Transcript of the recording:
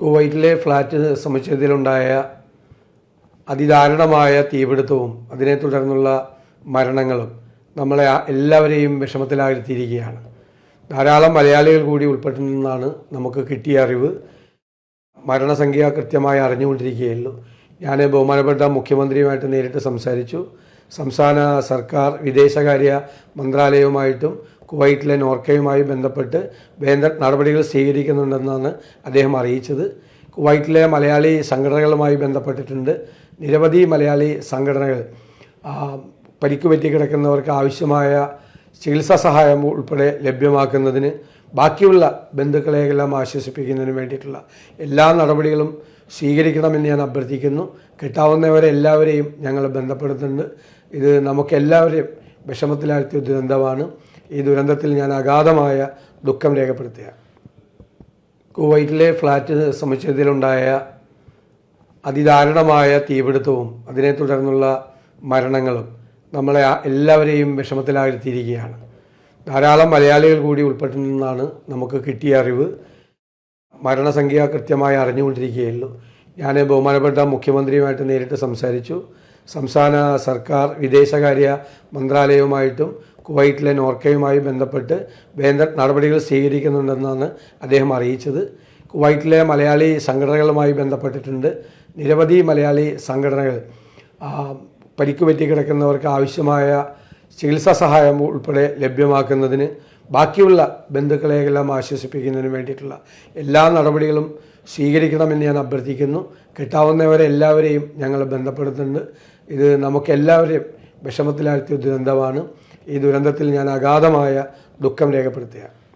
കുവൈറ്റിലെ ഫ്ലാറ്റ് സമുച്ചയത്തിലുണ്ടായ അതിദാരുണമായ തീപിടുത്തവും അതിനെ തുടർന്നുള്ള മരണങ്ങളും നമ്മളെ എല്ലാവരെയും വിഷമത്തിലാഴ്ത്തിയിരിക്കുകയാണ്. ധാരാളം മലയാളികൾ കൂടി ഉൾപ്പെട്ടിരുന്നാണ് നമുക്ക് കിട്ടിയ അറിവ്. മരണസംഖ്യ കൃത്യമായി അറിഞ്ഞുകൊണ്ടിരിക്കുകയുള്ളൂ. ഞാൻ ബഹുമാനപ്പെട്ട മുഖ്യമന്ത്രിയുമായിട്ട് നേരിട്ട് സംസാരിച്ചു. സംസ്ഥാന സർക്കാർ വിദേശകാര്യ മന്ത്രാലയവുമായിട്ടും കുവൈറ്റിലെ നോർക്കയുമായി ബന്ധപ്പെട്ട് വേണ്ട നടപടികൾ സ്വീകരിക്കുന്നുണ്ടെന്നാണ് അദ്ദേഹം അറിയിച്ചത്. കുവൈറ്റിലെ മലയാളി സംഘടനകളുമായി ബന്ധപ്പെട്ടിട്ടുണ്ട്. നിരവധി മലയാളി സംഘടനകൾ പരിക്കുപറ്റി പറ്റി കിടക്കുന്നവർക്ക് ആവശ്യമായ ചികിത്സാ സഹായം ഉൾപ്പെടെ ലഭ്യമാക്കുന്നതിന് ബാക്കിയുള്ള ബന്ധുക്കളെയെല്ലാം ആശ്വസിപ്പിക്കുന്നതിന് വേണ്ടിയിട്ടുള്ള എല്ലാ നടപടികളും സ്വീകരിക്കണമെന്ന് ഞാൻ അഭ്യർത്ഥിക്കുന്നു. കിട്ടാവുന്നവരെ എല്ലാവരെയും ഞങ്ങൾ ബന്ധപ്പെടുത്തുന്നുണ്ട്. ഇത് നമുക്കെല്ലാവരെയും വിഷമത്തിലാഴ്ത്തിയ ദുരന്തമാണ്. ഈ ദുരന്തത്തിൽ ഞാൻ അഗാധമായ ദുഃഖം രേഖപ്പെടുത്തുക. കുവൈറ്റിലെ ഫ്ലാറ്റ് സമുച്ചയത്തിലുണ്ടായ അതിദാരുണമായ തീപിടുത്തവും അതിനെ തുടർന്നുള്ള മരണങ്ങളും നമ്മളെ എല്ലാവരെയും വിഷമത്തിലാഴ്ത്തിയിരിക്കുകയാണ്. ധാരാളം മലയാളികൾ കൂടി ഉൾപ്പെട്ടിരുന്നാണ് നമുക്ക് കിട്ടിയ അറിവ്. മരണസംഖ്യ കൃത്യമായി അറിഞ്ഞുകൊണ്ടിരിക്കുകയുള്ളൂ. ഞാൻ ബഹുമാനപ്പെട്ട മുഖ്യമന്ത്രിയുമായിട്ട് നേരിട്ട് സംസാരിച്ചു. സംസ്ഥാന സർക്കാർ വിദേശകാര്യ മന്ത്രാലയവുമായിട്ടും കുവൈറ്റിലെ നോർക്കയുമായി ബന്ധപ്പെട്ട് വേണ്ട നടപടികൾ സ്വീകരിക്കുന്നുണ്ടെന്നാണ് അദ്ദേഹം അറിയിച്ചത്. കുവൈറ്റിലെ മലയാളി സംഘടനകളുമായി ബന്ധപ്പെട്ടിട്ടുണ്ട്. നിരവധി മലയാളി സംഘടനകൾ പരിക്ക് പറ്റി കിടക്കുന്നവർക്ക് ആവശ്യമായ ചികിത്സാ സഹായം ഉൾപ്പെടെ ലഭ്യമാക്കുന്നതിന് ബാക്കിയുള്ള ബന്ധുക്കളെയെല്ലാം ആശ്വസിപ്പിക്കുന്നതിന് വേണ്ടിയിട്ടുള്ള എല്ലാ നടപടികളും സ്വീകരിക്കണമെന്ന് ഞാൻ അഭ്യർത്ഥിക്കുന്നു. കിട്ടാവുന്നവരെ എല്ലാവരെയും ഞങ്ങൾ ബന്ധപ്പെടുത്തുന്നുണ്ട്. ഇത് നമുക്കെല്ലാവരെയും വിഷമത്തിലാഴ്ത്തിയ ദുരന്തമാണ്. ഈ ദുരന്തത്തിൽ ഞാൻ അഗാധമായ ദുഃഖം രേഖപ്പെടുത്തുക